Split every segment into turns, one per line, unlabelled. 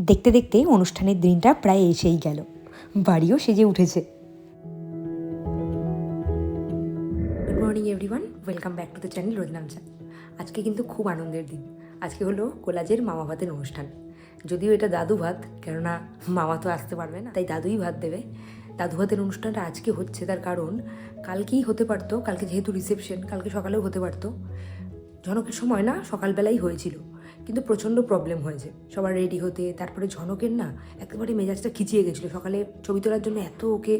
দেখতে দেখতে অনুষ্ঠানের দিনটা প্রায় এসেই গেল। বাড়িও সেজে উঠেছে। Good morning everyone welcome back to the channel Roznamcha আজকে কিন্তু খুব আনন্দের দিন। আজকে হলো কোলাজের মামা ভাতের অনুষ্ঠান। যদিও এটা দাদু ভাত, কেননা মামা তো আসতে পারবে না, তাই দাদুই ভাত দেবে। দাদু ভাতের অনুষ্ঠানটা আজকে হচ্ছে, তার কারণ কালকেই হতে পারতো, কালকে যেহেতু রিসেপশন কালকে সকালেও হতে পারতো। ঝনকের সময় না, সকালবেলাই হয়েছিল। কিন্তু প্রচণ্ড প্রবলেম হয়েছে। সবার রেডি হতে, তারপরে ঝনকের না একেবারে মেজাজটা খিচিয়ে গেছিল। সকালে ছবি তোলার জন্য এত ওকে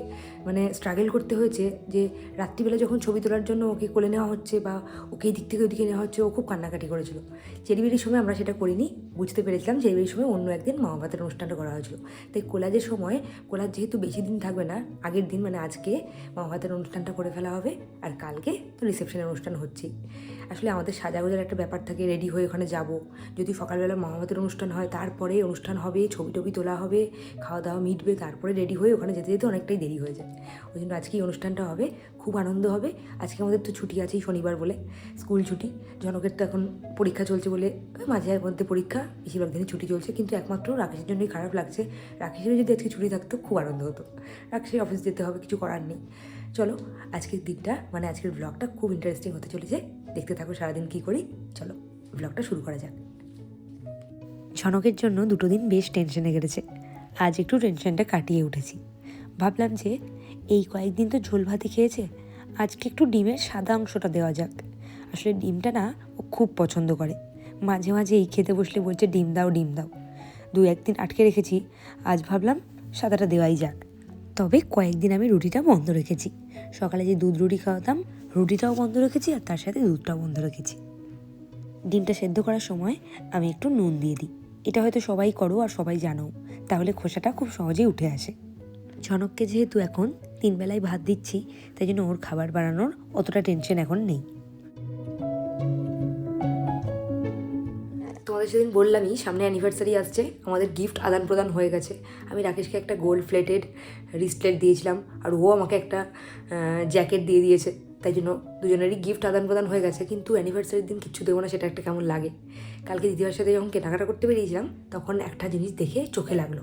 মানে স্ট্রাগল করতে হয়েছে যে, রাত্রিবেলা যখন ছবি তোলার জন্য ওকে কোলে নেওয়া হচ্ছে বা ওকে এই দিক থেকে ওইদিকে নেওয়া হচ্ছে, ও খুব কান্নাকাটি করেছিল। চেরিবেরির সময় আমরা সেটা করিনি, বুঝতে পেরেছিলাম চেরিবেরির সময় অন্য একদিন ভাতের অনুষ্ঠানটা করা হয়েছিল। তাই কোলাজের সময়, কোলাজ যেহেতু বেশি দিন থাকবে না, আগের দিন মানে আজকে ভাতের অনুষ্ঠানটা করে ফেলা হবে আর কালকে তো রিসেপশনের অনুষ্ঠান হচ্ছেই। আসলে আমাদের সাজাগোজার একটা ব্যাপার থাকে রেডি হয়ে ওখানে যাব যদি সকালবেলা মামাবাতের অনুষ্ঠান হয়, তারপরে অনুষ্ঠান হবে, ছবি টবি তোলা হবে, খাওয়া দাওয়া মিটবে, তারপরে রেডি হয়ে ওখানে যেতে যেতে অনেকটাই দেরি হয়ে যায়। ওই জন্য আজকে এই অনুষ্ঠানটা হবে, খুব আনন্দ হবে। আজকে আমাদের তো ছুটি আছেই শনিবার বলে, স্কুল ছুটি। জনকের তো এখন পরীক্ষা চলছে বলে, মাঝে মধ্যে পরীক্ষা, বেশিরভাগ দিনই ছুটি চলছে, কিন্তু একমাত্র রাকেশের জন্যই খারাপ লাগছে। রাকেশেরও যদি আজকে ছুটি থাকতো, খুব আনন্দ হতো। রাকেশের অফিস যেতে হবে, কিছু করার নেই। চলো, আজকের দিনটা মানে আজকের ব্লগটা খুব ইন্টারেস্টিং হতে চলেছে। দেখতে থাকো সারাদিন কী করি। চলো ব্লগটা শুরু করা যাক। ঝনকের জন্য দুটো দিন বেশ টেনশনে কেটেছে। আজ একটু টেনশনটা কাটিয়ে উঠেছি। ভাবলাম যে, এই কয়েকদিন তো ঝোল ভাতি খেয়েছে, আজকে একটু ডিমের সাদা অংশটা দেওয়া যাক। আসলে ডিমটা না, ও খুব পছন্দ করে। মাঝে মাঝে এই খেতে বসলে বলছে, ডিম দাও ডিম দাও। দু একদিন আটকে রেখেছি, আজ ভাবলাম সাদাটা দেওয়াই যাক। তবে কয়েকদিন আমি রুটিটা বন্ধ রেখেছি। সকালে যে দুধ রুটি খাওয়াতাম, রুটিটাও বন্ধ রেখেছি আর তার সাথে দুধটাও বন্ধ রেখেছি। ডিমটা সেদ্ধ করার সময় আমি একটু নুন দিয়ে দিই। এটা হয়তো সবাই করো আর সবাই জানো। তাহলে খোসাটা খুব সহজেই উঠে আসে। ঝনককে যেহেতু এখন তিন বেলায় ভাত দিচ্ছি, তাই জন্য ওর খাবার বানানোর অতটা টেনশন এখন নেই। তোমাদের সেদিন বললামই, সামনে অ্যানিভার্সারি আসছে, আমাদের গিফট আদান প্রদান হয়ে গেছে। আমি রাকেশকে একটা গোল্ড প্লেটেড রিস্টলেট দিয়েছিলাম, আর ও আমাকে একটা জ্যাকেট দিয়ে দিয়েছে। তাই জন্য দুজনেরই গিফট আদান প্রদান হয়ে গেছে, কিন্তু অ্যানিভার্সারির দিন কিচ্ছু দেবো না, সেটা একটা কেমন লাগে। কালকে দিদিভার সাথে যখন কেনাকাটা করতে বেরিয়েছিলাম, তখন একটা জিনিস দেখে চোখে লাগল।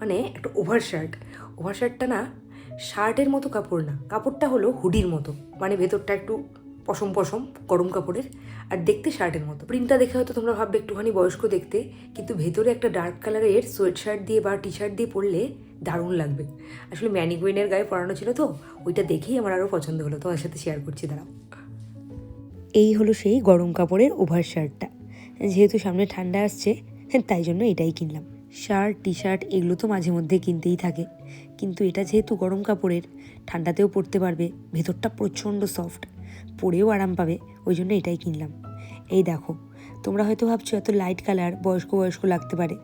মানে একটা ওভার শার্ট ওভার শার্টটা না শার্টের মতো কাপড় না, কাপড়টা হলো হুডির মতো। মানে ভেতরটা একটু পশম পশম গরম কাপড়ের আর দেখতে শার্টের মতো। প্রিন্টটা দেখে হয়তো তোমরা ভাববে একটুখানি বয়স্ক দেখতে, কিন্তু ভেতরে একটা ডার্ক কালারের সোয়েট শার্ট দিয়ে বা টি শার্ট দিয়ে পরলে দারুণ লাগবে। আসলে ম্যানিকুইনের গায়ে পরানো ছিল তো, ওইটা দেখেই আমার আরও পছন্দ হলো। তোমার সাথে শেয়ার করছি, দাঁড়াও। এই হলো সেই গরম কাপড়ের ওভার শার্টটা যেহেতু সামনে ঠান্ডা আসছে, তাই জন্য এটাই কিনলাম। শার্ট টি শার্ট এগুলো তো মাঝে মধ্যে কিনতেই থাকে। কিন্তু এটা যেহেতু গরম কাপড়ের, ঠান্ডাতেও পরতে পারবে, ভেতরটা প্রচণ্ড সফট পরেও আরাম পাবে, ওই জন্য এটাই কিনলাম। এই দেখো, তোমরা হয়তো ভাবছ এত লাইট কালার বয়স্ক বয়স্ক লাগতে পারে।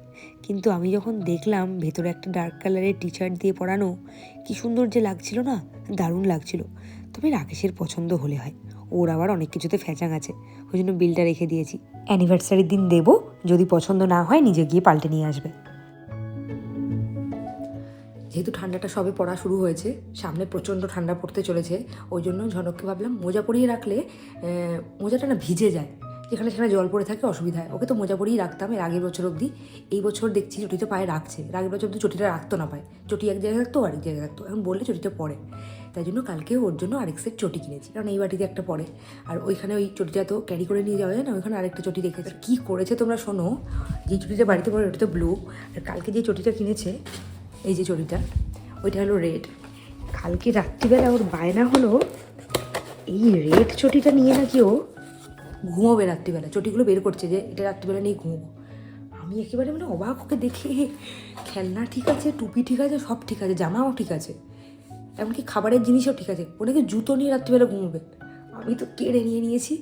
কিন্তু আমি যখন দেখলাম ভেতরে একটা ডার্ক কালারের টি শার্ট দিয়ে পরানো, কি সুন্দর যে লাগছিল না, দারুণ লাগছিল। তবে রাকেশের পছন্দ হলে হয়, ওর আবার অনেক কিছুতে ফ্যাচাং আছে, ওই জন্য বিলটা রেখে দিয়েছি। অ্যানিভার্সারির দিন দেবো, যদি পছন্দ না হয় নিজে গিয়ে পাল্টে নিয়ে আসবে। যেহেতু ঠান্ডাটা সবে পড়া শুরু হয়েছে, সামনে প্রচণ্ড ঠান্ডা পড়তে চলেছে, ওই জন্য ঝনককে ভাবলাম মোজা পরিয়ে রাখলে মোজাটা না ভিজে যায়, যেখানে সেখানে জল পড়ে থাকে অসুবিধা হয় ওকে তো মোজা পরিয়েই রাখতাম এর আগের বছর অবধি। এই বছর দেখছি চটিতে পায়ে রাখছে, এর আগের বছর অবধি চটিটা রাখতো না পায়ে। চটি এক জায়গায় রাখতো আরেক জায়গায় রাখতো এখন বললে চটিটা পড়ে। তাই জন্য কালকে ওর জন্য আরেক সেট চটি কিনেছি, কারণ এই বাটিতে একটা পড়ে। আর ওইখানে ওই চটিটা তো ক্যারি করে নিয়ে যাওয়া যায় না, ওইখানে আরেকটা চটি রেখেছে। কী করেছে তোমরা শোনো যে চটিটা বাড়িতে পড়ে ওটা তো ব্লু আর কালকে যে চটিটা কিনেছে এই যে চটিটা ওইটা হলো রেড কালকে রাত্রিবেলা ওর বায়না হলো, এই রেড চটিটা নিয়ে নাকি ও ঘুমোবে রাত্রিবেলা। চটিগুলো বের করছে যে, এটা রাত্রিবেলা নিয়ে ঘুমোবো। আমি একেবারে মানে অবাক, ওকে দেখে খেলনা ঠিক আছে, টুপি ঠিক আছে, সব ঠিক আছে, জামাও ঠিক আছে, এমনকি খাবারের জিনিসও ঠিক আছে। ও নাকি জুতো নিয়ে রাত্রিবেলা ঘুমোবে। আমি তো কেড়ে নিয়ে নিয়েছি।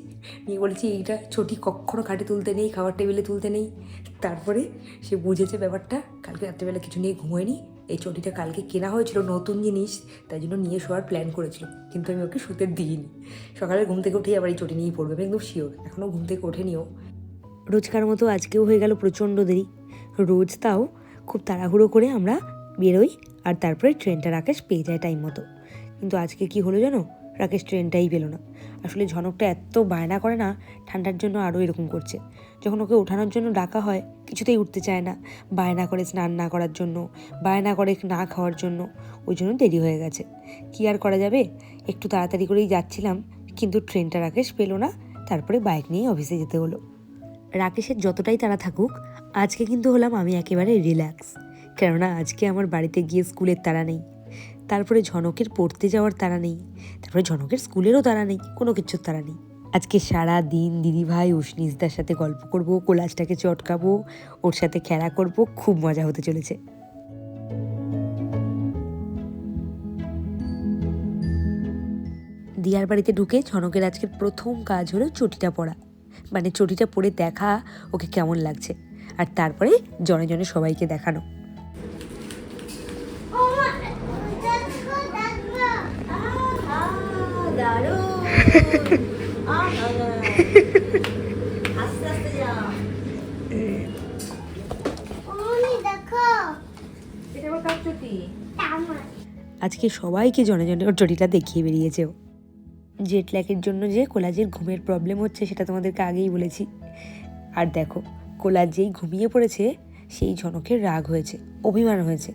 নিয়ে বলছি, এইটা ছটি কখনো খাটে তুলতে নেই, খাবার টেবিলে তুলতে নেই। তারপরে সে বুঝেছে ব্যাপারটা, কালকে রাত্রিবেলা কিছু নিয়ে ঘুমোয়নি। এই চটিটা কালকে কেনা হয়েছিল নতুন জিনিস, তাই জন্য নিয়ে শোয়ার প্ল্যান করেছিল। কিন্তু আমি ওকে শুতে দিইনি। সকালে ঘুম থেকে উঠেই আবার এই চটি নিয়েই পড়বে, আমি একদম শিওর এখনও ঘুম থেকে ওঠেনিও। রোজকার মতো আজকেও হয়ে গেল প্রচণ্ড দেরি। রোজ তাও খুব তাড়াহুড়ো করে আমরা বেরোই আর তারপরে ট্রেনটা রাকেশ পেয়ে যায় টাইম মতো। কিন্তু আজকে কি হলো জানো? রাকেশ ট্রেনটাই পেল না। আসলে ঝনকটা এত বায়না করে না, ঠান্ডার জন্য আরও এরকম করছে। যখন ওকে ওঠানোর জন্য ডাকা হয়, কিছুতেই উঠতে চায় না। বায়না করে স্নান না করার জন্য, বায়না করে না খাওয়ার জন্য। ওই জন্য দেরি হয়ে গেছে। কি আর করা যাবে? একটু তাড়াতাড়ি করেই যাচ্ছিলাম, কিন্তু ট্রেনটা রাকেশ পেল না, তারপরে বাইক নিয়ে অফিসে যেতে হলো। রাকেশের যতটাই তারা থাকুক, আজকে কিন্তু হলাম আমি একেবারে রিল্যাক্স। কেননা আজকে আমার বাড়িতে গিয়ে স্কুলের তারা নেই। তারপরে ঝনকের পড়তে যাওয়ার তারা নেই। তারপরে ঝনকের স্কুলেরও তারা নেই, কোনো কিছুর তারা নেই। আজকে সারা দিন দিদিভাই উষ্ণিসদার সাথে গল্প করব কোলাজটাকে চটকাবো, ওর সাথে খেলা করব, খুব মজা হতে চলেছে। দিয়ার বাড়িতে ঢুকে ঝনকের আজকের প্রথম কাজ হলো চটিটা পরা মানে চটিটা পরে দেখা ওকে কেমন লাগছে। আর তারপরে জনে জনে সবাইকে দেখানো। আজকে সবাইকে জনে জনে ওর চটিটা দেখিয়ে বেরিয়েছে ও। জেট ল্যাকের জন্য যে কোলাজের ঘুমের প্রবলেম হচ্ছে সেটা তোমাদেরকে আগেই বলেছি। আর দেখো, কোলাজ যেই ঘুমিয়ে পড়েছে, সেই ঝনকের রাগ হয়েছে, অভিমান হয়েছে।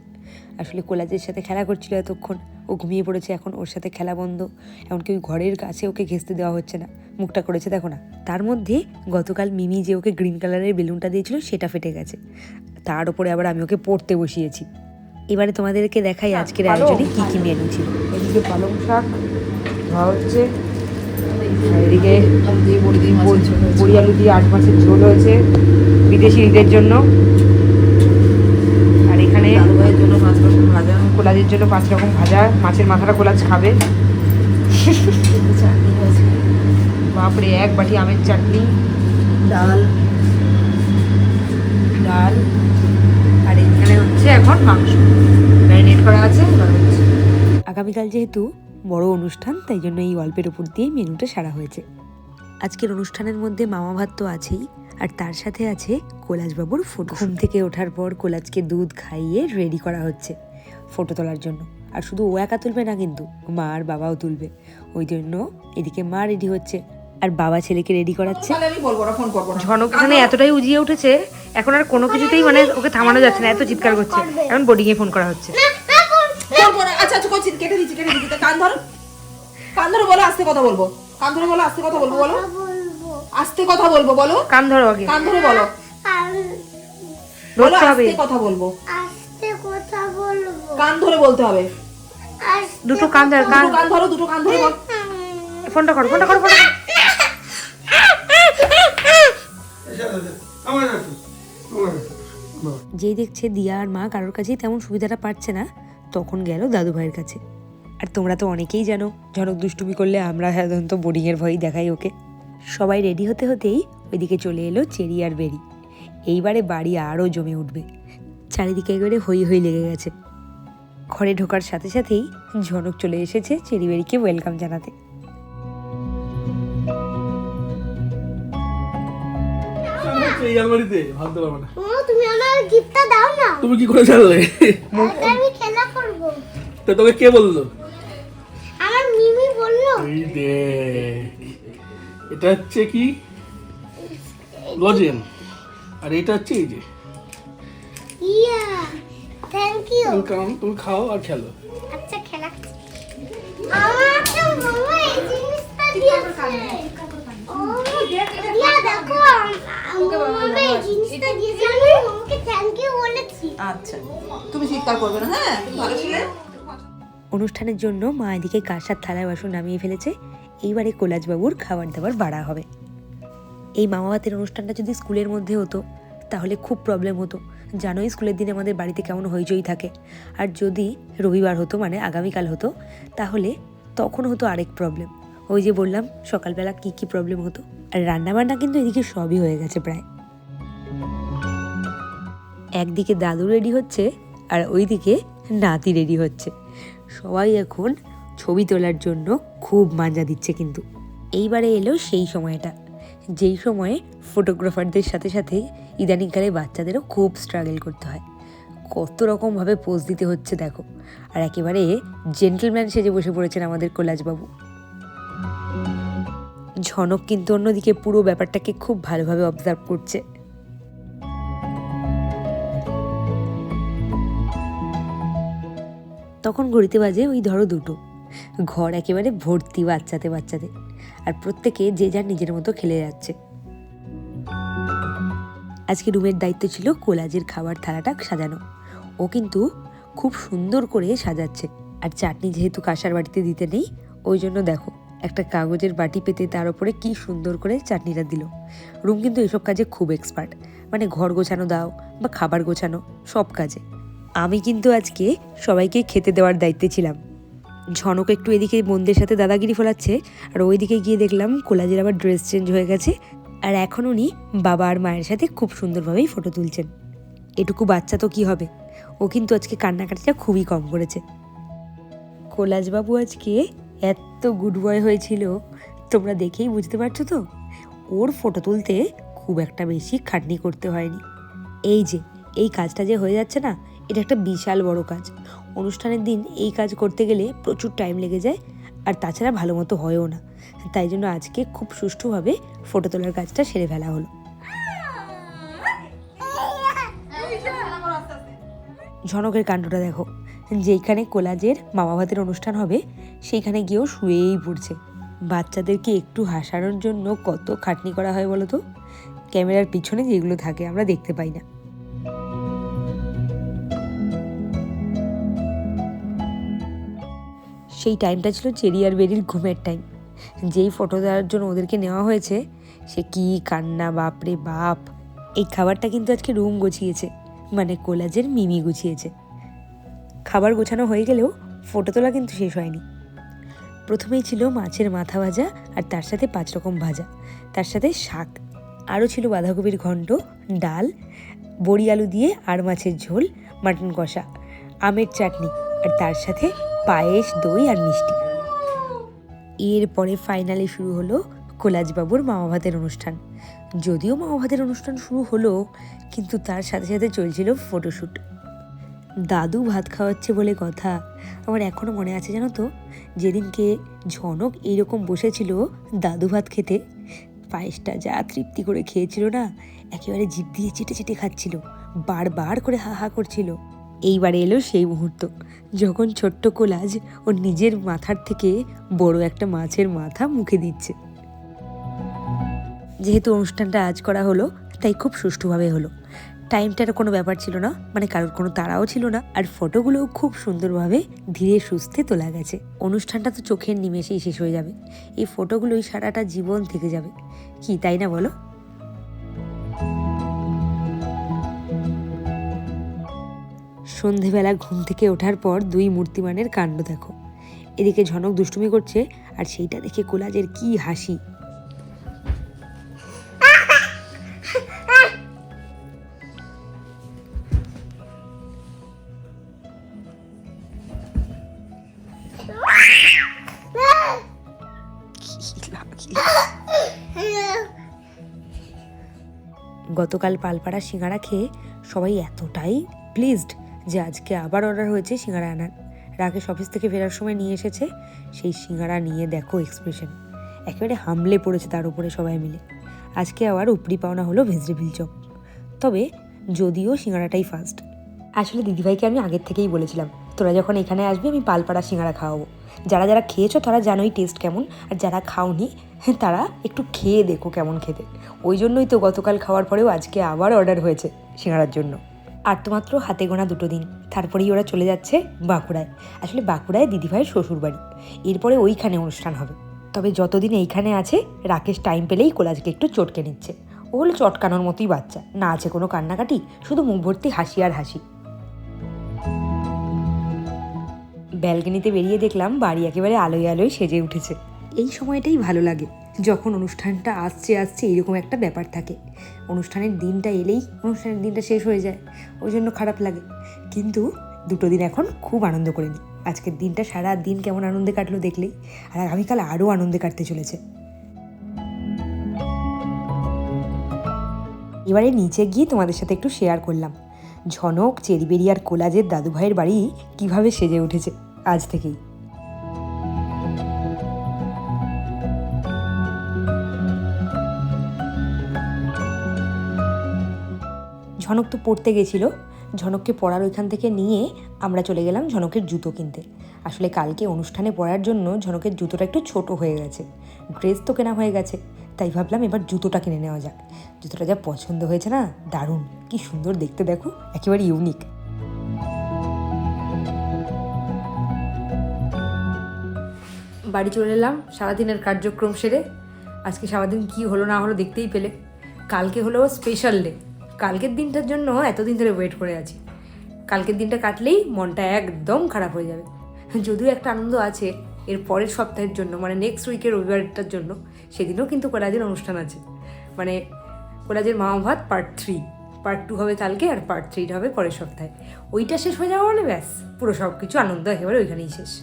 আসলে কোলাজের সাথে খেলা করছিল এতক্ষণ। ও ঘুমিয়ে পড়েছে এখন ওর সাথে খেলা বন্ধ। এমনকি ওই ঘরের কাছে ওকে ঘেঁচতে দেওয়া হচ্ছে না। মুখটা করেছে দেখো না। তার মধ্যে গতকাল মিমি যে ওকে গ্রিন কালারের বেলুনটা দিয়েছিল সেটা ফেটে গেছে। তার উপরে আবার আমি ওকে পড়তে বসিয়েছি। এবারে তোমাদেরকে দেখাই আজকের আয়োজনে কি কি মেনু ছিল।
এদিকে পালং শাক ধোয়া হচ্ছে। এদিকে বড়ি- বড়ি আলু দিয়ে আট মাসের ঝোল হয়েছে। বিদেশি বিদেশিদের জন্য আর এখানে
জন্য পাঁচ রকম ভাজা
কোলাজের জন্য পাঁচ রকম ভাজা মাছের মাথাটা কোলাজ খাবে। বাপরে এক বাটি আমের চাটনি
ডাল।
ডাল। আর এখানে হচ্ছে এখন মাংস। ম্যারিনেট করা আছে
আগামীকাল যেহেতু বড় অনুষ্ঠান তাই জন্য এই গল্পের উপর দিয়ে মেনুটা সারা হয়েছে। আজকের অনুষ্ঠানের মধ্যে মামা ভাত তো আছেই আর তার সাথে আছে কোলাজবাবুর ফটো। ঘুম থেকে ওঠার পর কোলাজকে দুধ খাইয়ে রেডি করা হচ্ছে। ফটো তোলার জন্য। আর শুধু ও একা তুলবে না কিন্তু মা আর বাবাও তুলবে। ওই জন্য এদিকে মা রেডি হচ্ছে। আর বাবা ছেলেকে রেডি করাচ্ছে।
তাহলে বলব না ফোন করব না।
ঝনক এখানে এতটাই উজিয়ে উঠেছে এখন আর কোনো কিছুতেই মানে ওকে থামানো যাচ্ছে না এত চিৎকার করছে। এখন বোর্ডিংয়ে ফোন করা হচ্ছে।
আচ্ছা আচ্ছা কেটে দিচ্ছি কেটে দিচ্ছি। কান ধরো। কান ধরে বলো আস্তে কথা বলব। কান ধরে বলো আস্তে কথা বলব বলো। আস্তে কথা বলব বলো।
কান ধরো আগে।
কান ধরে বলো। বলো আস্তে কথা বলব।
কথা বলব?
কান ধরে বলতে হবে।
দুটো কান ধর কান
কান ধরো দুটো কান ধরে বল।
ফোনটা করো ফোনটা করো ফোনটা করো।
যেই দেখছে দিয়া আর মা কারোর কাছেই তেমন সুবিধাটা পাচ্ছে না তখন গেল দাদু ভাইয়ের কাছে। আর তোমরা তো অনেকেই জানো ঝনক দুষ্টুমি করলে আমরা সাধারণত বোর্ডিংয়ের ভয়ই দেখাই ওকে। সবাই রেডি হতে হতেই ওইদিকে চলে এলো চেরি আর বেরি। এইবারে বাড়ি আরও জমে উঠবে। চারিদিকে একেবারে হই হই লেগে গেছে। ঘরে ঢোকার সাথে সাথেই ঝনক চলে এসেছে চেরি বেরিকে ওয়েলকাম জানাতে।
এই আলমারিতে ভাবতে পারব না।
ও তুমি আমার গিফটটা দাও না।
তুমি কি করে জানলে?
আজকে আমি খেলা করব।
তা তোকে কে বলল?
আমার মিমি বলল।
এই দেখ এটা হচ্ছে কি? লজেন। আর এটা হচ্ছে এই যে।
ইয়া থ্যাংক ইউ
ওয়েলকাম তুমি খাও আর খেলো।
আচ্ছা খেলা আমার তো মামা এই জিনিসটা দিয়েছে। ও ইয়া দেখো মামা এই জিনিসটা দিয়েছে। আমি মামাকে থ্যাংক ইউ বলেছি।
আচ্ছা তুমি চিৎকার করবে না হ্যাঁ? ভালো ছিলে?
অনুষ্ঠানের জন্য মা এদিকে কাঁসার থালায় বাসন নামিয়ে ফেলেছে। এইবারে কোলাজবাবুর খাবার দাবার বাড়া হবে। এই মামাবাতের অনুষ্ঠানটা যদি স্কুলের মধ্যে হতো তাহলে খুব প্রবলেম হতো। জানোই স্কুলের দিনে আমাদের বাড়িতে কেমন হইচই থাকে। আর যদি রবিবার হতো মানে আগামীকাল হতো, তাহলে তখন হতো আরেক প্রবলেম ওই যে বললাম, সকালবেলা কি কি প্রবলেম হতো? আর রান্নাবান্না কিন্তু এদিকে সবই হয়ে গেছে প্রায়। একদিকে দাদু রেডি হচ্ছে, আর ওইদিকে নাতি রেডি হচ্ছে। সবাই এখন ছবি তোলার জন্য খুব মাঞ্জা দিচ্ছে কিন্তু। এইবারে এলো সেই সময়টা। যেই সময়ে ফটোগ্রাফারদের সাথে সাথে ইদানিংকালে বাচ্চাদেরও খুব স্ট্রাগল করতে হয়। কত রকমভাবে পোজ দিতে হচ্ছে দেখো। আর একেবারে জেন্টলম্যান সেজে বসে পড়েছেন আমাদের কৈলাসবাবু। ঝনক কিন্তু অন্যদিকে পুরো ব্যাপারটাকে খুব ভালোভাবে অবজার্ভ করছে। তখন ঘড়িতে বাজে ওই ধরো দুটো। ঘর একেবারে ভর্তি বাচ্চাতে বাচ্চাতে। আর প্রত্যেকে যে যার নিজের মতো খেলে যাচ্ছে। আজকে রুমের দায়িত্ব ছিল কোলাজের খাবার থালাটা সাজানো। ও কিন্তু খুব সুন্দর করে সাজাচ্ছে। আর চাটনি যেহেতু কাঁসার বাটিতে দিতে নেই, ওই জন্য দেখো, একটা কাগজের বাটি পেতে তার উপরে কি সুন্দর করে চাটনিটা দিল। রুম কিন্তু এসব কাজে খুব এক্সপার্ট মানে ঘর গোছানো দাও বা খাবার গোছানো, সব কাজে। আমি কিন্তু আজকে সবাইকে খেতে দেওয়ার দায়িত্বে ছিলাম। ঝনক একটু এদিকে বন্ধের সাথে দাদাগিরি ফোলাচ্ছে, আর ওইদিকে গিয়ে দেখলাম কোলাজের আবার ড্রেস চেঞ্জ হয়ে গেছে আর এখন উনি বাবা আর মায়ের সাথে খুব সুন্দরভাবেই ফটো তুলছেন। এটুকু বাচ্চা তো কি হবে? ও কিন্তু আজকে কান্নাকাটিটা খুবই কম করেছে। কোলাজবাবু আজকে এত গুড বয় হয়েছিল, তোমরা দেখেই বুঝতে পারছ তো? ওর ফটো তুলতে খুব একটা বেশি খাটনি করতে হয়নি। এই যে, এই কাজটা যে হয়ে যাচ্ছে না, এটা একটা বিশাল বড় কাজ। অনুষ্ঠানের দিন এই কাজ করতে গেলে প্রচুর টাইম লেগে যায়, আর তাছাড়া ভালো মতো হয়ও না। তাই জন্য আজকে খুব সুষ্ঠুভাবে ফটো তোলার কাজটা সেরে ফেলা হলো। ঝনকের কাণ্ডটা দেখো। যেইখানে কোলাজের মামা ভাতের অনুষ্ঠান হবে, সেইখানে গিয়েও শুয়েই পড়ছে। বাচ্চাদেরকে একটু হাসানোর জন্য কত খাটনি করা হয় বলো তো? ক্যামেরার পিছনে যেগুলো থাকে আমরা দেখতে পাই না। সেই টাইমটা ছিল চেরি আর বেরির ঘুমের টাইম। যেই ফটো দেওয়ার জন্য ওদেরকে নেওয়া হয়েছে, সে কি কান্না বাপরে বাপ। এই খাবারটা কিন্তু আজকে রুম গুছিয়েছে মানে কোলাজের মিমি গুছিয়েছে। খাবার গোছানো হয়ে গেলেও ফটো তোলা কিন্তু শেষ হয়নি। প্রথমেই ছিল মাছের মাথা ভাজা আর তার সাথে পাঁচ রকম ভাজা। তার সাথে শাক, আরও ছিল বাঁধাকপির ঘন্ট, ডাল, বড়ি আলু দিয়ে আর মাছের ঝোল, মাটন কষা, আমের চাটনি আর তার সাথে পায়েস, দই আর মিষ্টি। এরপরে ফাইনালে শুরু হলো কোলাজবাবুর মামা ভাতের অনুষ্ঠান। যদিও মামা ভাতের অনুষ্ঠান শুরু হলো, কিন্তু তার সাথে সাথে চলছিল ফটোশ্যুট দাদু ভাত খাওয়াচ্ছে বলে কথা আমার এখনও মনে আছে জানো তো? যেদিনকে ঝনক এইরকম বসেছিল দাদু ভাত খেতে, পায়েসটা যা তৃপ্তি করে খেয়েছিল না, একেবারে জিভ দিয়ে চেটে চেটে খাচ্ছিল, বারবার করে হা হা করছিল। এইবারে এলো সেই মুহূর্ত। যখন ছোট্ট কোলাজ ওর নিজের মাথার থেকে বড় একটা মাছের মাথা মুখে দিচ্ছে। যেহেতু অনুষ্ঠানটা আজ করা হলো, তাই খুব সুষ্ঠুভাবে হলো। টাইমটার কোনো ব্যাপার ছিল না মানে কারোর কোনো তাড়াও ছিল না, আর ফটোগুলোও খুব সুন্দরভাবে ধীরে সুস্থে তোলা গেছে। অনুষ্ঠানটা তো চোখের নিমেষেই শেষ হয়ে যাবে। এই ফটোগুলোই সারাটা জীবন থেকে যাবে। কি তাই না বলো? সন্ধেবেলা ঘুম থেকে ওঠার পর দুই মূর্তিমানের কাণ্ড দেখো। এদিকে ঝনক দুষ্টুমি করছে আর সেইটা দেখে কোলাজের কি হাসি। গতকাল পালপাড়া সিঙ্গারা খেয়ে সবাই এতটাই প্লিজড যে আজকে আবার অর্ডার হয়েছে সিঙ্গারা আনার। রাকেশ অফিস থেকে ফেরার সময় নিয়ে এসেছে, সেই সিঙ্গারা নিয়ে দেখো এক্সপ্রেশন একেবারে হামলে পড়েছে তার উপরে সবাই মিলে। আজকে আবার উপরি পাওনা হলো ভেজিটেবিল চপ। তবে যদিও সিঙ্গারাটাই ফার্স্ট আসলে দিদিভাইকে আমি আগের থেকেই বলেছিলাম, তোরা যখন এখানে আসবি আমি পালপাড়া সিঙ্গারা খাওয়াবো। যারা যারা খেয়েছো তারা জানোই টেস্ট কেমন, আর যারা খাওনি, তারা একটু খেয়ে দেখো কেমন খেতে। ওই জন্যই তো গতকাল খাওয়ার পরেও আজকে আবার অর্ডার হয়েছে সিঙ্গারার জন্য। আর তো মাত্র হাতে গোনা দুটো দিন। তারপরেই ওরা চলে যাচ্ছে বাঁকুড়ায়। আসলে বাঁকুড়ায় দিদিভাইয়ের শ্বশুর বাড়ি এরপরে ওইখানে অনুষ্ঠান হবে। তবে যতদিন এইখানে আছে, রাকেশ টাইম পেলেই কোলাজকে একটু চটকে নিচ্ছে। ও হলো চটকানোর মতোই বাচ্চা। না আছে কোনো কান্নাকাটি, শুধু মুখ ভর্তি হাসি আর হাসি। ব্যালকনিতে বেরিয়ে দেখলাম বাড়ি একেবারে আলোয় আলোয় সেজে উঠেছে। এই সময়টাই ভালো লাগে। যখন অনুষ্ঠানটা আসছে আসছে এরকম একটা ব্যাপার থাকে। অনুষ্ঠানের দিনটা এলেই অনুষ্ঠানের দিনটা শেষ হয়ে যায়, ওই জন্য খারাপ লাগে। কিন্তু দুটো দিন এখন খুব আনন্দ করে নিই। আজকের দিনটা সারা দিন কেমন আনন্দে কাটলো দেখলেই, আর আগামীকাল আরও আনন্দে কাটতে চলেছে। এবারে নিচে গিয়ে তোমাদের সাথে একটু শেয়ার করলাম। ঝনক চেরিবেরি আর কোলাজের দাদুভাইয়ের বাড়ি কীভাবে সেজে উঠেছে আজ থেকেই। ঝনক তো পড়তে গেছিল। ঝনককে পড়ার ওইখান থেকে নিয়ে আমরা চলে গেলাম ঝনকের জুতো কিনতে। আসলে কালকে অনুষ্ঠানে পরার জন্য ঝনকের জুতোটা একটু ছোট হয়ে গেছে। ড্রেস তো কেনা হয়ে গেছে, তাই ভাবলাম এবার জুতোটা কিনে নেওয়া যাক। জুতোটা যা পছন্দ হয়েছে না, দারুণ। কি সুন্দর দেখতে দেখো, একেবারে ইউনিক বাড়ি চলে এলাম, সারাদিনের কার্যক্রম সেরে। আজকে সারাদিন কি হলো না হলো দেখতেই পেলে। কালকে হলো স্পেশাল ডে কালকের দিনটার জন্য এতদিন ধরে ওয়েট করে আছি। কালকের দিনটা কাটলেই মনটা একদম খারাপ হয়ে যাবে। যদিও একটা আনন্দ আছে এর পরের সপ্তাহের জন্য মানে নেক্সট উইকের রবিবারটার জন্য, সেদিনও কিন্তু কোলাজের অনুষ্ঠান আছে। মানে কোলাজের মামা ভাত পার্ট থ্রি পার্ট টু হবে কালকে আর পার্ট থ্রিটা হবে পরের সপ্তাহে। ওইটা শেষ হয়ে যাওয়া মানে ব্যাস, পুরো সব কিছু আনন্দ একেবারে ওইখানেই শেষ।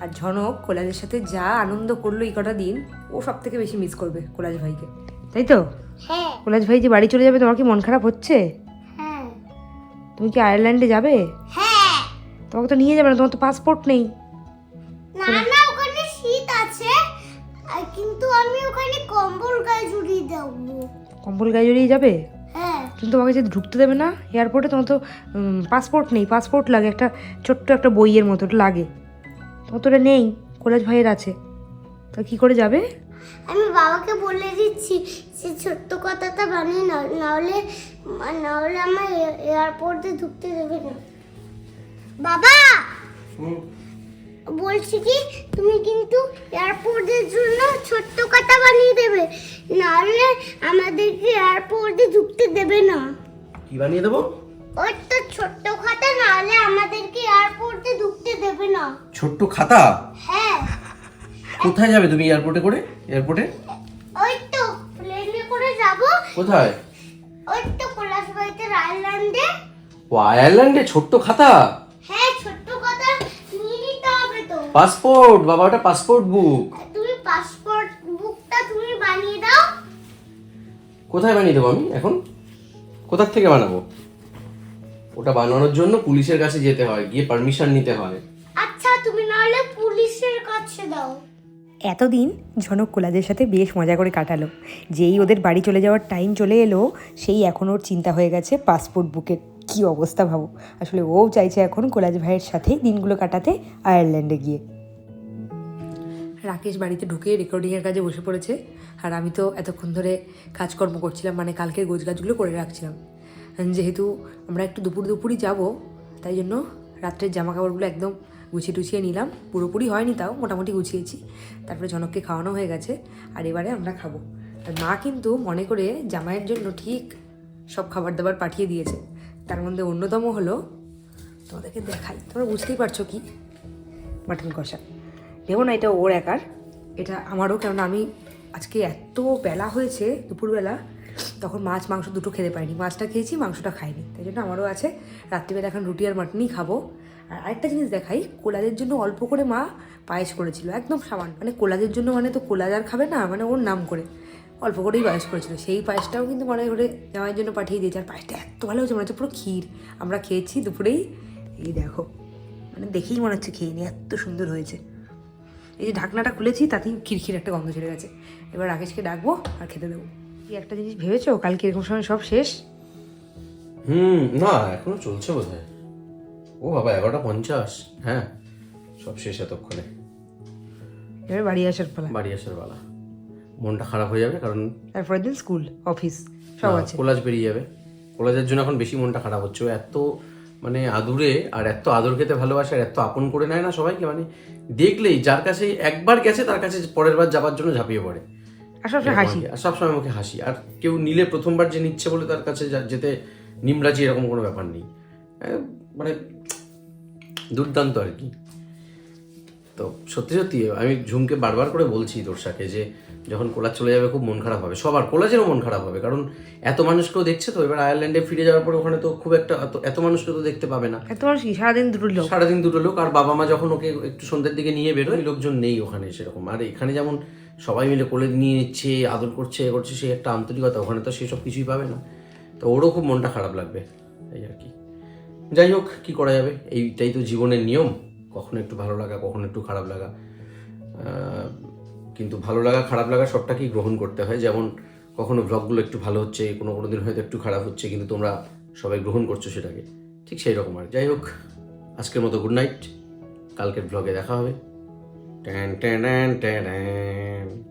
আর ঝনক কোলাজের সাথে যা আনন্দ করল এই কটা দিন, ও সব থেকে বেশি মিস করবে কোলাজ ভাইকে। তাই তো?
হ্যাঁ।
কোলাজ ভাই যে বাড়ি চলে যাবে তোমার কি মন খারাপ হচ্ছে?
হ্যাঁ।
তুমি কি আয়ারল্যান্ডে যাবে?
হ্যাঁ।
তোমাকে তো নিয়ে যাবে না তোমার তো পাসপোর্ট নেই।
না না ওখানে শীত আছে কিন্তু আমি ওখানে কম্বল গায়ে জুড়িয়ে দেবো।
কম্বল গায়ে জড়িয়ে যাবে?
হ্যাঁ।
কিন্তু তোমাকে যে ঢুকতে দেবে না এয়ারপোর্টে তোমার তো পাসপোর্ট নেই পাসপোর্ট লাগে একটা ছোট্ট একটা বইয়ের মতো লাগে। তোমার তো ওটা নেই কলেজ ভাইয়ের আছে। তা কী করে যাবে?
আমি বাবাকে বলে দিচ্ছি সে ছোট্ট কথাটা বানিয়ে না নাহলে নাহলে আমার এয়ারপোর্টে ঢুকতে দেবে না। বাবা! বলছি কি তুমি কিন্তু এয়ারপোর্টের জন্য ছোট্ট কথা বানিয়ে দেবে নাহলে আমাদেরকে এয়ারপোর্টে ঢুকতে দেবে না।
কি বানিয়ে দেবো?
ওই তো ছোট্ট খাতা নাহলে আমাদেরকে এয়ারপোর্টে ঢুকতে দেবে না।
ছোট্ট খাতা?
হ্যাঁ।
কোথায় যাবে তুমি এয়ারপোর্টে করে? এয়ারপোর্টে
ওই তো প্লেনে করে যাব।
কোথায়?
ওই তো কৈলাসবাড়িতে আইল্যান্ডে
ও আয়ারল্যান্ডে? ছোট্ট খাতা?
হ্যাঁ ছোট্ট কথা নিয়ে নিতে হবে তো।
পাসপোর্ট বাবা ওটা পাসপোর্ট বুক
তুমি পাসপোর্ট বুকটা তুমি বানিয়ে দাও।
কোথায় বানিয়ে দেবো আমি এখন? কোথার থেকে বানাবো? ওটা বানানোর জন্য পুলিশের কাছে যেতে হয় গিয়ে পারমিশন নিতে হয়।
আচ্ছা তুমি নাহলে পুলিশের কাছে দাও।
এতদিন ঝনক কোলাজের সাথে বেশ মজা করে কাটালো। যেই ওদের বাড়ি চলে যাওয়ার টাইম চলে এলো, সেই এখন ওর চিন্তা হয়ে গেছে পাসপোর্ট বুকের কী অবস্থা ভাবো? আসলে ও চাইছে এখন কোলাজ ভাইয়ের সাথে দিনগুলো কাটাতে আয়ারল্যান্ডে গিয়ে। রাকেশ বাড়িতে ঢুকে রেকর্ডিংয়ের কাজে বসে পড়েছে। আর আমি তো এতক্ষণ ধরে কাজকর্ম করছিলাম মানে কালকের গোছগাছগুলো করে রাখছিলাম। যেহেতু আমরা একটু দুপুর দুপুরই যাব, তাই জন্য রাত্রের জামা কাপড়গুলো একদম গুছিয়ে টুছিয়ে নিলাম। পুরোপুরি হয়নি তাও, মোটামুটি গুছিয়েছি। তারপরে জনককে খাওয়ানো হয়ে গেছে, আর এবারে আমরা খাব। আর মা কিন্তু মনে করে জামাইয়ের জন্য ঠিক সব খাবার দাবার পাঠিয়ে দিয়েছে। তার মধ্যে অন্যতম হলো, তোমাদেরকে দেখাই। তোমরা বুঝতেই পারছ কি? মাটন কষা। দেবো না এটা ওর একার, এটা আমারও, কেননা আমি আজকে এত বেলা হয়েছে দুপুরবেলা, তখন মাছ, মাংস দুটো খেতে পারিনি। মাছটা খেয়েছি, মাংসটা খাইনি। তাই জন্য আমারও আছে, রাত্রিবেলা এখন রুটি আর মাটনই খাব। আর আরেকটা জিনিস দেখাই কোলাদের জন্য অল্প করে মা পায়েস করেছিল, একদম সামান্য। মানে কোলাদের জন্য মানে তো কোলাজ আর খাবে না মানে ওর নাম করে। অল্প করেই পায়েস করেছিল। সেই পায়েসটাও কিন্তু মনে করে জামাইয়ের জন্য পাঠিয়ে দিয়েছে। আর পায়েসটা এত ভালো হয়েছে, মনে হচ্ছে পুরো ক্ষীর। আমরা খেয়েছি দুপুরেই, এই দেখো। মানে দেখেই মনে হচ্ছে খেয়ে নি, এত সুন্দর হয়েছে। এই যে ঢাকনাটা খুলেছি, তাতেই খিরখির একটা গন্ধ চলে গেছে। এবার রাকেশকে ডাকবো আর খেতে দেবো। কি একটা জিনিস ভেবেছো? কালকে এরকম সময় সব শেষ?
হুম, না, এখনও চলছে বোধ হয় ও বাবা এগারোটা পঞ্চাশ। হ্যাঁ সব শেষ এতক্ষণে।
এবার বাড়ি আসার পালা।
বাড়ি আসার বেলা মনটা খারাপ হয়ে যাবে কারণ
তারপরের দিন স্কুল অফিস সব আছে।
কোলাজ বেরিয়ে যাবে। কোলাজের জন্য এখন বেশি মনটা খারাপ হচ্ছে। এত মানে আদুরে আর এত আদর খেতে ভালোবাসে আর এত আপন করে নেয় না সবাইকে। মানে দেখলেই যার কাছে একবার গেছে তার কাছে পরের বার যাবার জন্য ঝাঁপিয়ে পড়ে।
আর সবসময় হাসি।
আর সবসময় মুখে হাসি। আর কেউ নিলে প্রথমবার যে নিচ্ছে বলে তার কাছে যেতে নিমরাজি এরকম কোনো ব্যাপার নেই। মানে দুর্দান্ত আর কি। তো সত্যি সত্যি আমি ঝুমকে বারবার করে বলছি তোরসাকে যে যখন কোলাজ চলে যাবে খুব মন খারাপ হবে। সবার কোলাজেরও মন খারাপ হবে কারণ এত মানুষকেও দেখছে তো এবার আয়ারল্যান্ডে ফিরে যাওয়ার পর ওখানে তো খুব একটা এত- এত মানুষকে তো দেখতে পাবে না।
এত মানুষ সারাদিন দুটো লোক?
সারাদিন দুটো লোক আর বাবা মা যখন ওকে একটু সন্ধ্যের দিকে নিয়ে বেরোয় লোকজন নেই ওখানে সেরকম। আর এখানে যেমন সবাই মিলে কোলে নিয়ে নিচ্ছে আদর করছে এ করছে সেই একটা আন্তরিকতা ওখানে তো সেসব কিছুই পাবে না। তো ওরও খুব মনটা খারাপ লাগবে এই আর কি। যাই হোক, কি করা যাবে? এইটাই তো জীবনের নিয়ম। কখনো একটু ভালো লাগা, কখনো একটু খারাপ লাগা। কিন্তু ভালো লাগা, খারাপ লাগা সবটাকেই গ্রহণ করতে হয়। যেমন, কখনো ব্লগগুলো একটু ভালো হচ্ছে, কোনো কোনো দিন হয়তো একটু খারাপ হচ্ছে, কিন্তু তোমরা সবাই গ্রহণ করছ সেটাকে। ঠিক সেই রকম আর যাই হোক, আজকের মতো গুড নাইট কালকের ব্লগে দেখা হবে। Tan tan tan tan